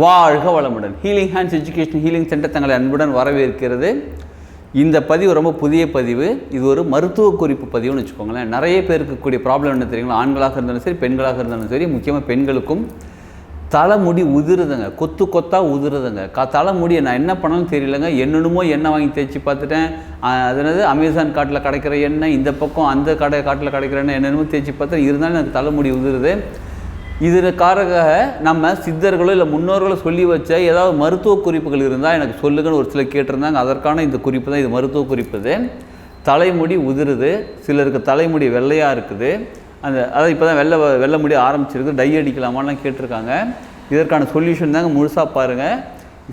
வாழ்க வளமுடன். Healing hands education healing centre தங்களை அன்புடன் வரவேற்கிறது. இந்த பதிவு ரொம்ப புதிய பதிவு. இது ஒரு மருத்துவ குறிப்பு பதிவுன்னு வச்சுக்கோங்களேன். நிறைய பேருக்கு கூடிய ப்ராப்ளம் என்ன தெரியுங்களா? ஆண்களாக இருந்தாலும் சரி பெண்களாக இருந்தாலும் சரி முக்கியமாக பெண்களுக்கும். தலைமுடி உதிருதுங்க. கொத்து கொத்தாக உதிருதுங்க. கா தலைமுடியை நான் என்ன பண்ணாலும் தெரியலங்க. என்னென்னமோ எண்ணெய் வாங்கி தேய்ச்சி பார்த்துட்டேன். அதனது அமேசான் காட்டில் கிடைக்கிற எண்ணெய் இந்த பக்கம் அந்த கடை காட்டில் கிடைக்கிற எண்ணெய் என்னென்னமோ தேய்ச்சி பார்த்தேன் இருந்தாலும் எனக்கு தலைமுடி உதிருது. இதற்காக நம்ம சித்தர்களோ இல்லை முன்னோர்களோ சொல்லி வச்ச ஏதாவது மருத்துவ குறிப்புகள் இருந்தால் எனக்கு சொல்லுங்கன்னு ஒரு சிலர் கேட்டிருந்தாங்க. அதற்கான இந்த குறிப்பு தான் இது மருத்துவ குறிப்பு இது. தலைமுடி உதிருது. சிலருக்கு தலைமுடி வெள்ளையாக இருக்குது. அந்த அதாவது இப்போ தான் வெள்ளை வெள்ளை முடி ஆரம்பிச்சிருக்கு. டை அடிக்கலாமான்லாம் கேட்டிருக்காங்க. இதற்கான சொல்யூஷன் தாங்க முழுசாக பாருங்கள்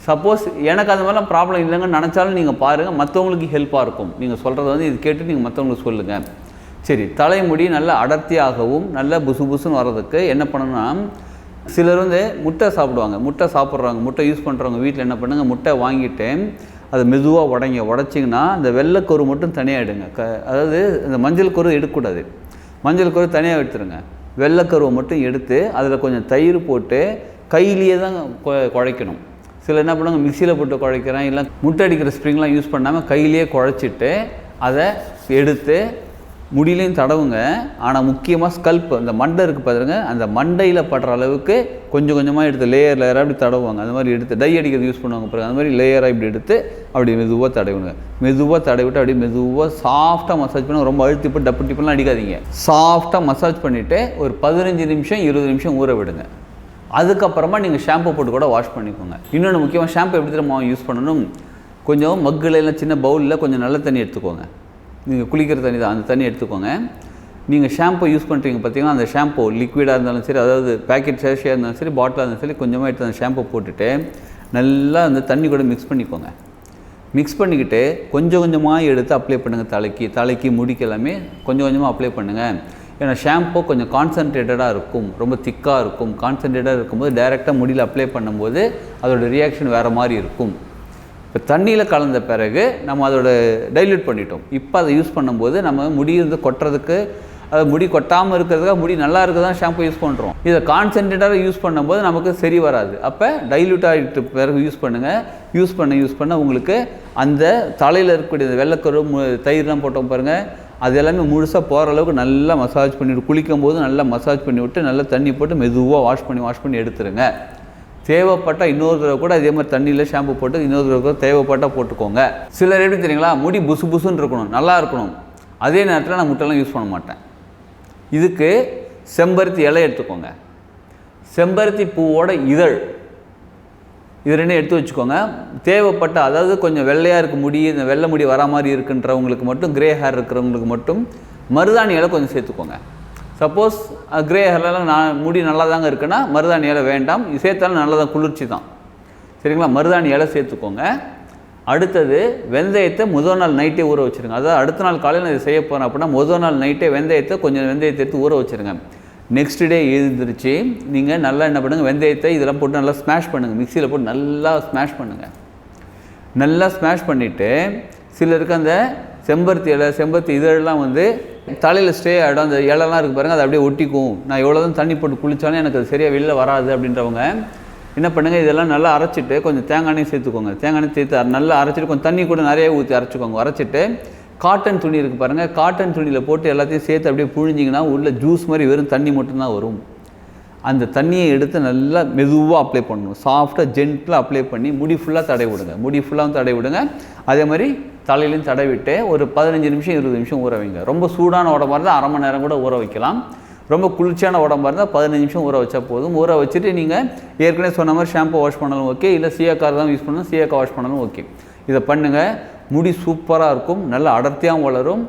சப்போஸ் எனக்கு அந்த மாதிரிலாம் ப்ராப்ளம் இல்லைங்கன்னு நினச்சாலும் நீங்கள் பாருங்கள் மற்றவங்களுக்கு ஹெல்ப்பாக இருக்கும். நீங்கள் சொல்கிறத வந்து இது கேட்டு நீங்கள் மற்றவங்களுக்கு சொல்லுங்கள் சரி தலைமுடி நல்ல அடர்த்தியாகவும் நல்ல புசு புசுன்னு வர்றதுக்கு என்ன பண்ணணும்னா சிலர் வந்து முட்டை சாப்பிடுவாங்க. முட்டை சாப்பிட்றவங்க முட்டை யூஸ் பண்ணுறவங்க வீட்டில் என்ன பண்ணுங்க முட்டை வாங்கிட்டு அதை மெதுவாக உடைங்க. உடச்சிங்கன்னா அந்த வெள்ளைக்கொரு மட்டும் தனியாக எடுங்க. க அதாவது இந்த மஞ்சள் கரு எடுக்கக்கூடாது. மஞ்சள் கரு தனியாக எடுத்துருங்க. வெள்ளைக்கருவை மட்டும் எடுத்து அதில் கொஞ்சம் தயிர் போட்டு கையிலேயே தான் கொ- குழைக்கணும். சில என்ன பண்ணுவாங்க மிக்சியில் போட்டு குழைக்கிறேன். இல்லை முட்டை அடிக்கிற ஸ்ப்ரிங்லாம் யூஸ் பண்ணாமல் கையிலேயே குழைச்சிட்டு அதை எடுத்து முடியிலையும் தடவுங்க. ஆனால் முக்கியமாக ஸ்கல்ப் அந்த மண்டை இருக்குது பாருங்க. அந்த மண்டையில் படுற அளவுக்கு கொஞ்சம் கொஞ்சமாக எடுத்து லேயர் லேயராக அப்படி தடவுவாங்க. அந்த மாதிரி எடுத்து டை அடிக்கிறது யூஸ் பண்ணுவாங்க பாருங்க. அந்த மாதிரி லேயராக இப்படி எடுத்து அப்படி மெதுவாக தடவுங்க மெதுவாக தடவிட்டு அப்படியே மெதுவாக சாஃப்டாக மசாஜ் பண்ணி ரொம்ப அழுத்தி போட்டு டப்பு டிப்புலாம் அடிக்காதீங்க. சாஃப்டாக மசாஜ் பண்ணிவிட்டு ஒரு பதினஞ்சு நிமிஷம் இருபது நிமிஷம் ஊற விடுங்க. அதுக்கப்புறமா நீங்கள் ஷாம்பு போட்டு கூட வாஷ் பண்ணிக்கோங்க. இன்னொன்று முக்கியமாக ஷாம்பு எப்படி திரும்ப யூஸ் பண்ணணும்? கொஞ்சம் மக்குல எல்லாம் சின்ன பவுலில் கொஞ்சம் நல்ல தண்ணி எடுத்துக்கோங்க. நீங்கள் குளிக்கிற தண்ணி தான் அந்த தண்ணி எடுத்துக்கோங்க. நீங்கள் ஷாம்பு யூஸ் பண்ணுறீங்க பார்த்தீங்கன்னா அந்த ஷாம்பு லிக்விடாக இருந்தாலும் சரி அதாவது பேக்கெட் சேஷியாக இருந்தாலும் சரி பாட்டிலாக இருந்தாலும் சரி கொஞ்சமாக எடுத்து அந்த ஷாம்பு போட்டுட்டு நல்லா அந்த தண்ணி கூட மிக்ஸ் பண்ணிக்கோங்க. மிக்ஸ் பண்ணிக்கிட்டு கொஞ்சம் கொஞ்சமாக எடுத்து அப்ளை பண்ணுங்கள் தலைக்கு தலைக்கு முடிக்கு எல்லாமே கொஞ்சம் கொஞ்சமாக அப்ளை பண்ணுங்கள் ஏன்னா ஷாம்பு கொஞ்சம் கான்சன்ட்ரேட்டடாக இருக்கும் ரொம்ப திக்காக இருக்கும். கான்சன்ட்ரேட்டாக இருக்கும்போது டைரெக்டாக முடியில் அப்ளை பண்ணும்போது அதோட ரியாக்ஷன் வேறு மாதிரி இருக்கும். இப்போ தண்ணியில் கலந்த பிறகு நம்ம அதோட டைல்யூட் பண்ணிட்டோம். இப்போ அதை யூஸ் பண்ணும்போது நம்ம முடி வந்து கொட்டுறதுக்கு அது முடி கொட்டாமல் இருக்கிறதுக்காக முடி நல்லா இருக்க தான் ஷாம்பு யூஸ் பண்ணுறோம் இதை கான்சென்ட்ரேட்டாக யூஸ் பண்ணும்போது நமக்கு சரி வராது. அப்போ டைல்யூட் ஆகிட்டு பிறகு யூஸ் பண்ணுங்கள் யூஸ் பண்ண யூஸ் பண்ண உங்களுக்கு அந்த தலையில் இருக்கக்கூடிய இந்த வெள்ளைக்கரு தயிர்லாம் போட்டோம் பாருங்கள் அது எல்லாமே முழுசாக போகிற அளவுக்கு நல்லா மசாஜ் பண்ணிவிட்டு குளிக்கும் போது நல்லா மசாஜ் பண்ணி விட்டு நல்லா தண்ணி போட்டு மெதுவாக வாஷ் பண்ணி வாஷ் பண்ணி எடுத்துருங்க. தேவைப்பட்டால் இன்னொரு தடவை கூட அதே மாதிரி தண்ணியில் ஷாம்பு போட்டு இன்னொரு தடவை கூட தேவைப்பட்டால் போட்டுக்கோங்க. சிலர் எப்படி தெரியுங்களா? முடி புசு புசுன்னு இருக்கணும். நல்லா இருக்கணும். அதே நேரத்தில் நான் முட்டைலாம் யூஸ் பண்ண மாட்டேன். இதுக்கு செம்பருத்தி இலை எடுத்துக்கோங்க. செம்பருத்தி பூவோட இதழ். இது ரெண்டும் எடுத்து வச்சுக்கோங்க. தேவைப்பட்ட அதாவது கொஞ்சம் வெள்ளையாக இருக்க முடி இந்த வெள்ளை முடி வரா மாதிரி இருக்குன்றவங்களுக்கு மட்டும் கிரே ஹேர் இருக்கிறவங்களுக்கு மட்டும் மருதாணி இலை கொஞ்சம் சேர்த்துக்கோங்க. சப்போஸ் கிரே ஹேர்லாம் நான் முடி நல்லா தாங்க இருக்குன்னா மருதாணி இலை வேண்டாம். சேர்த்தாலும் நல்லா தான் குளிர்ச்சி தான். சரிங்களா? மருதாணி இலை சேர்த்துக்கோங்க. அடுத்தது வெந்தயத்தை முதல் நாள் நைட்டே ஊற வச்சுருங்க. அதாவது அடுத்த நாள் காலையில் இதை செய்ய போகிறேன் அப்படின்னா முதல் நாள் நைட்டே வெந்தயத்தை கொஞ்சம் வெந்தயத்தை எடுத்து ஊற வச்சுருங்க. நெக்ஸ்ட் டே எழுந்திரிச்சு நீங்கள் நல்லா என்ன பண்ணுங்கள் வெந்தயத்தை இதெல்லாம் போட்டு நல்லா ஸ்மாஷ் பண்ணுங்கள் மிக்சியில் போட்டு நல்லா ஸ்மாஷ் பண்ணுங்கள் நல்லா ஸ்மாஷ் பண்ணிவிட்டு சிலருக்கு அந்த செம்பருத்தி இலை செம்பருத்தி இதழெல்லாம் வந்து தலையில் ஸ்டே ஆகிடும் அந்த இலைலாம் இருக்குது பாருங்கள் அது அப்படியே ஒட்டிக்கும். நான் எவ்வளோ தான் தண்ணி போட்டு குளித்தாலும் எனக்கு அது சரியாக வெளியில் வராது அப்படின்றவங்க என்ன பண்ணுங்கள் இதெல்லாம் நல்லா அரைச்சிட்டு கொஞ்சம் தேங்காய் எண்ணெய் சேர்த்துக்கோங்க. தேங்காய் எண்ணெய் சேர்த்து நல்லா அரைச்சிட்டு கொஞ்சம் தண்ணி கூட நிறைய ஊற்றி அரைச்சிக்கோங்க. அரைச்சிட்டு காட்டன் துணி இருக்குது பாருங்கள் காட்டன் துணியில் போட்டு எல்லாத்தையும் சேர்த்து அப்படியே புழிஞ்சிங்கன்னா உள்ளே ஜூஸ் மாதிரி வெறும் தண்ணி மட்டும்தான் வரும். அந்த தண்ணியை எடுத்து நல்லா மெதுவாக அப்ளை பண்ணணும். சாஃப்டாக ஜென்டிலாக அப்ளை பண்ணி முடி ஃபுல்லாக தடை விடுங்க. முடி ஃபுல்லாகவும் தடவி விடுங்க. அதே மாதிரி தலையிலையும் தடவிட்டு ஒரு பதினஞ்சு நிமிஷம் இருபது நிமிஷம் ஊற வைங்க. ரொம்ப சூடான உடம்பாக இருந்தால் அரை மணி நேரம் கூட ஊற வைக்கலாம். ரொம்ப குளிர்ச்சியான உடம்பாக இருந்தால் பதினஞ்சு நிமிஷம் ஊற வச்சா போதும். ஊற வச்சுட்டு நீங்கள் ஏற்கனவே சொன்ன மாதிரி ஷாம்பு வாஷ் பண்ணாலும் ஓகே இல்லை சீயக்கார் தான் யூஸ் பண்ணணும். சீயக்காய் வாஷ் பண்ணாலும் ஓகே இதை பண்ணுங்கள் முடி சூப்பராக இருக்கும். நல்ல அடர்த்தியாகவும் வளரும்.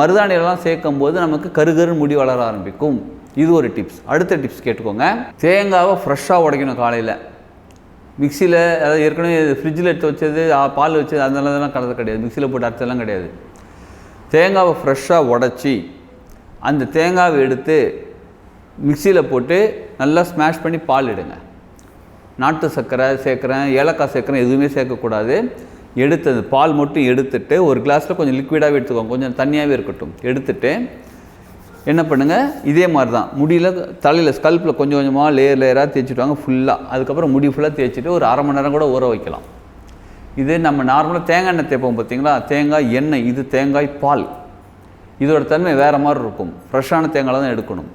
மருதாணியெல்லாம் சேர்க்கும் போது நமக்கு கருகரு முடி வளர ஆரம்பிக்கும். இது ஒரு டிப்ஸ் அடுத்த டிப்ஸ் கேட்டுக்கோங்க. தேங்காவை ஃப்ரெஷ்ஷாக உடைக்கணும் காலையில். மிக்சியில் அதாவது ஏற்கனவே ஃப்ரிட்ஜில் எடுத்து வச்சது பால் வச்சது அதெல்லாம் கலந்து கிடையாது. மிக்சியில் போட்டு அரைச்சதெல்லாம் கிடையாது. தேங்காவை ஃப்ரெஷ்ஷாக உடச்சி அந்த தேங்காவை எடுத்து மிக்சியில் போட்டு நல்லா ஸ்மாஷ் பண்ணி பால் எடுங்க நாட்டு சர்க்கரை சேர்க்குறேன் ஏலக்காய் சேர்க்குறேன் எதுவுமே சேர்க்கக்கூடாது. எடுத்து அந்த பால் மட்டும் எடுத்துட்டு ஒரு கிளாஸில் கொஞ்சம் லிக்விடாகவே எடுத்துக்கோங்க. கொஞ்சம் தண்ணியாகவே இருக்கட்டும். எடுத்துட்டு என்ன பண்ணுங்கள் இதே மாதிரி தான் முடியில் தலையில் ஸ்கல்ப்பில் கொஞ்சம் கொஞ்சமாக லேயர் லேயராக தேய்ச்சிட்டு வாங்க ஃபுல்லாக அதுக்கப்புறம் முடி ஃபுல்லாக தேய்ச்சிட்டு ஒரு அரை மணி நேரம் கூட ஊற வைக்கலாம். இது நம்ம நார்மலாக தேங்காய் எண்ணெய் தேய்ப்போம் பார்த்தீங்களா தேங்காய் எண்ணெய் இது தேங்காய் பால். இதோட தன்மை வேறு மாதிரி இருக்கும். ஃப்ரெஷ்ஷான தேங்காய் தான் எடுக்கணும்.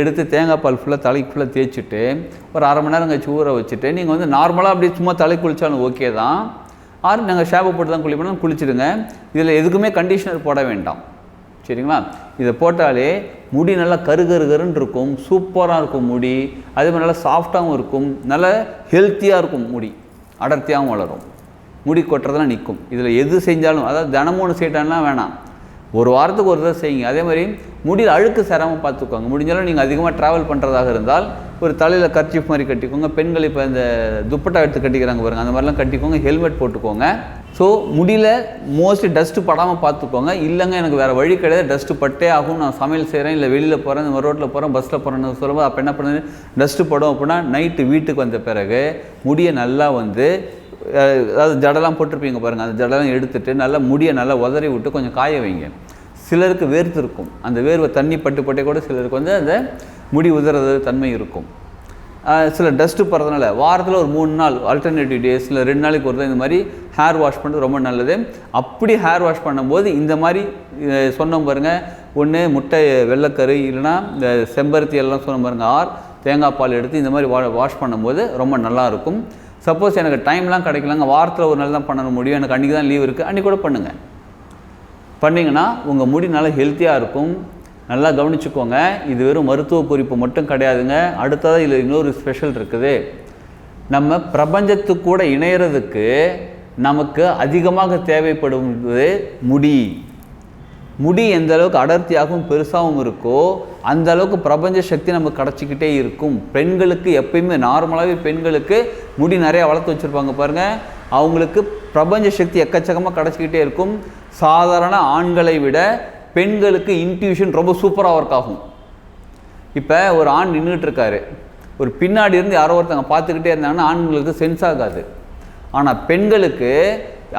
எடுத்து தேங்காய் பால் ஃபுல்லாக தலைக்கு ஃபுல்லாக தேய்ச்சிட்டு ஒரு அரை மணி நேரம் கழிச்சு ஊற வச்சுட்டு நீங்கள் வந்து நார்மலாக அப்படியே சும்மா தலை குளித்தாலும் ஓகே தான். ஆறு நாங்கள் ஷாம்பு போட்டு தான் குளிப்போம். குளிச்சிடுங்க. இதில் எதுக்குமே கண்டிஷனர் போட வேண்டாம். சரிங்களா? இதை போட்டாலே முடி நல்லா கரு கரு கருன்னு இருக்கும் சூப்பராக இருக்கும் முடி. அதே மாதிரி நல்லா சாஃப்டாகவும் இருக்கும் நல்ல ஹெல்த்தியாக இருக்கும் முடி. அடர்த்தியாகவும் வளரும். முடி கொட்டுறதெல்லாம் நிற்கும். இதில் எது செஞ்சாலும் அதாவது தினமும் ஒன்று செய்யட்டாலாம் வேணாம். ஒரு வாரத்துக்கு ஒரு தடவை செய்யுங்க. அதே மாதிரி முடியில் அழுக்கு சேராமல் பார்த்துக்கோங்க. முடிஞ்சாலும் நீங்கள் அதிகமாக ட்ராவல் பண்ணுறதாக இருந்தால் ஒரு தலையில் கர்ச்சிஃப் மாதிரி கட்டிக்கோங்க. பெண்கள் இப்போ இந்த துப்பட்டா எடுத்து கட்டிக்கிறாங்க பாருங்கள் அந்த மாதிரிலாம் கட்டிக்கோங்க. ஹெல்மெட் போட்டுக்கோங்க. ஸோ முடியல மோஸ்ட்லி டஸ்ட்டு படாமல் பார்த்துக்கோங்க. இல்லைங்க எனக்கு வேறு வழி கிடையாது. டஸ்ட்டு பட்டே ஆகும். நான் சமையல் செய்கிறேன் இல்லை வெளியில் போகிறேன் இந்த ரோட்டில் போகிறேன் பஸ்ஸில் போகிறேன்னு சொல்லும்போது அப்போ என்ன பண்ணுது டஸ்ட்டு படும் அப்படின்னா நைட்டு வீட்டுக்கு வந்த பிறகு முடியை நல்லா வந்து அதாவது ஜடலாம் போட்டிருப்பீங்க பாருங்கள் அந்த ஜடலாம் எடுத்துகிட்டு நல்லா முடியை நல்லா உதறி விட்டு கொஞ்சம் காய வைங்க. சிலருக்கு வேர்த்து இருக்கும். அந்த வேர்வை தண்ணி பட்டு பட்டே கூட சிலருக்கு வந்து அந்த முடி உதறது தன்மை இருக்கும். சில டஸ்ட்டு போகிறதுனால வாரத்தில் ஒரு மூணு நாள் ஆல்டர்னேட்டிவ் டேஸ் இல்லை ரெண்டு நாளைக்கு ஒரு இந்த மாதிரி ஹேர் வாஷ் பண்ணுறது ரொம்ப நல்லது. அப்படி ஹேர் வாஷ் பண்ணும்போது இந்த மாதிரி சொன்னோம் பாருங்கள் ஒன்று முட்டை வெள்ளைக்கரு இல்லைன்னா இந்த செம்பருத்தி எல்லாம் சொன்னோம் பாருங்கள் ஆர் தேங்காய் பால் எடுத்து இந்த மாதிரி வா வாஷ் பண்ணும்போது ரொம்ப நல்லாயிருக்கும் சப்போஸ் எனக்கு டைம்லாம் கிடைக்கலங்க வாரத்தில் ஒரு நாள் தான் பண்ண முடியும். எனக்கு அன்றைக்கி தான் லீவ் இருக்குது அன்றைக்கி கூட பண்ணுங்கள் பண்ணிங்கன்னா உங்கள் முடி நல்லா ஹெல்த்தியாக இருக்கும். நல்லா கவனிச்சுக்கோங்க. இது வெறும் மருத்துவ குறிப்பு மட்டும் கிடையாதுங்க. அடுத்ததாக இதில் இன்னொரு ஸ்பெஷல் இருக்குது. நம்ம பிரபஞ்சத்து கூட இணையறதுக்கு நமக்கு அதிகமாக தேவைப்படுவது முடி. முடி எந்த அளவுக்கு அடர்த்தியாகவும் பெருசாகவும் இருக்கோ அந்த அளவுக்கு பிரபஞ்ச சக்தி நமக்கு கிடச்சிக்கிட்டே இருக்கும். பெண்களுக்கு எப்பயுமே நார்மலாகவே பெண்களுக்கு முடி நிறையா வளர்த்து வச்சுருப்பாங்க பாருங்கள் அவங்களுக்கு பிரபஞ்ச சக்தி எக்கச்சக்கமாக கிடச்சிக்கிட்டே இருக்கும். சாதாரண ஆண்களை விட பெண்களுக்கு இன்ட்யூஷன் ரொம்ப சூப்பராக ஒர்க் ஆகும். இப்போ ஒரு ஆண் நின்றுட்டு இருக்காரு ஒரு பின்னாடி இருந்து யாரோ ஒருத்தங்க பார்த்துக்கிட்டே இருந்தாங்கன்னா ஆண்களுக்கு சென்ஸ் ஆகாது. ஆனால் பெண்களுக்கு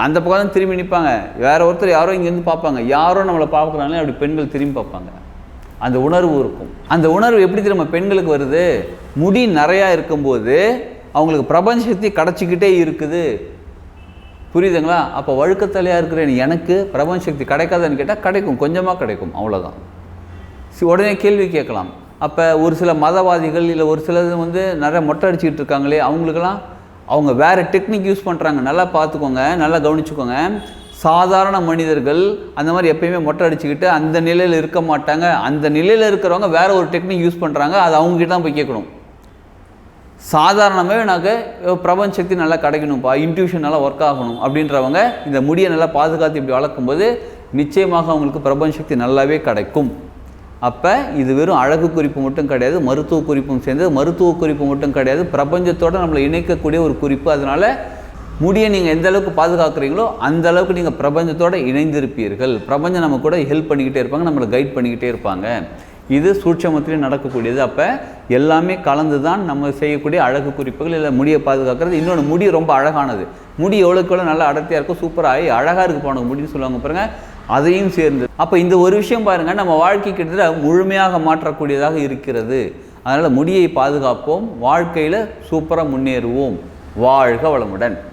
அந்த பக்கம் தான் திரும்பி நிற்பாங்க வேறு ஒருத்தர் யாரோ இங்கேருந்து பார்ப்பாங்க. யாரோ நம்மளை பார்க்குறாங்களே அப்படி பெண்கள் திரும்பி பார்ப்பாங்க. அந்த உணர்வு இருக்கும். அந்த உணர்வு எப்படி திரும்ப பெண்களுக்கு வருது? முடி நிறையா இருக்கும்போது அவங்களுக்கு பிரபஞ்ச சக்தி கிடச்சிக்கிட்டே இருக்குது. புரியுதுங்களா? அப்போ வழுக்கத்தலையாக இருக்கிற எனக்கு பிரபஞ்ச சக்தி கிடைக்காதுன்னு கேட்டால் கிடைக்கும் கொஞ்சமாக கிடைக்கும் அவ்வளோதான் சி உடனே கேள்வி கேட்கலாம். அப்போ ஒரு சில மதவாதிகள் இல்லை ஒரு சிலது வந்து நிறைய மொட்டை அடிச்சுக்கிட்டு இருக்காங்களே அவங்களுக்கெல்லாம் அவங்க வேறு டெக்னிக் யூஸ் பண்ணுறாங்க நல்லா பார்த்துக்கோங்க நல்லா கவனிச்சுக்கோங்க. சாதாரண மனிதர்கள் அந்த மாதிரி எப்பயுமே மொட்டை அடிச்சுக்கிட்டு அந்த நிலையில் இருக்க மாட்டாங்க. அந்த நிலையில் இருக்கிறவங்க வேறு ஒரு டெக்னிக் யூஸ் பண்ணுறாங்க அது அவங்ககிட்ட தான் போய் கேட்கணும். சாதாரணமாகவே எனக்கு பிரபஞ்ச சக்தி நல்லா கிடைக்கணும்ப்பா இன்ட்யூஷன் நல்லா ஒர்க் ஆகணும் அப்படின்றவங்க இந்த முடியை நல்லா பாதுகாத்து இப்படி வளர்க்கும்போது நிச்சயமாக அவங்களுக்கு பிரபஞ்ச சக்தி நல்லாவே கிடைக்கும். அப்போ இது வெறும் அழகு குறிப்பு மட்டும் கிடையாது மருத்துவ குறிப்பும் சேர்ந்தது. மருத்துவ குறிப்பு மட்டும் கிடையாது பிரபஞ்சத்தோட நம்மளை இணைக்கக்கூடிய ஒரு குறிப்பு. அதனால் முடியை நீங்கள் எந்த அளவுக்கு பாதுகாக்கிறீங்களோ அந்த அளவுக்கு நீங்கள் பிரபஞ்சத்தோடு இணைந்திருப்பீர்கள். பிரபஞ்சம் நம்ம கூட ஹெல்ப் பண்ணிக்கிட்டே இருப்பாங்க நம்மளை கைட் பண்ணிக்கிட்டே இருப்பாங்க. இது சூட்சமத்திலே நடக்கக்கூடியது. அப்போ எல்லாமே கலந்து தான் நம்ம செய்யக்கூடிய அழகு குறிப்புகள் இல்லை முடியை பாதுகாக்கிறது. இன்னொன்று முடி ரொம்ப அழகானது. முடி எவ்வளோக்கு எவ்வளோ நல்லா அடர்த்தியாக இருக்கும் சூப்பராக அழகாக இருக்கு போனவங்க முடின்னு சொல்லுவாங்க பாருங்கள் அதையும் சேர்ந்து. அப்போ இந்த ஒரு விஷயம் பாருங்கள் நம்ம வாழ்க்கை கிட்டத்தட்ட முழுமையாக மாற்றக்கூடியதாக இருக்கிறது. அதனால் முடியை பாதுகாப்போம். வாழ்க்கையில் சூப்பராக முன்னேறுவோம். வாழ்க வளமுடன்.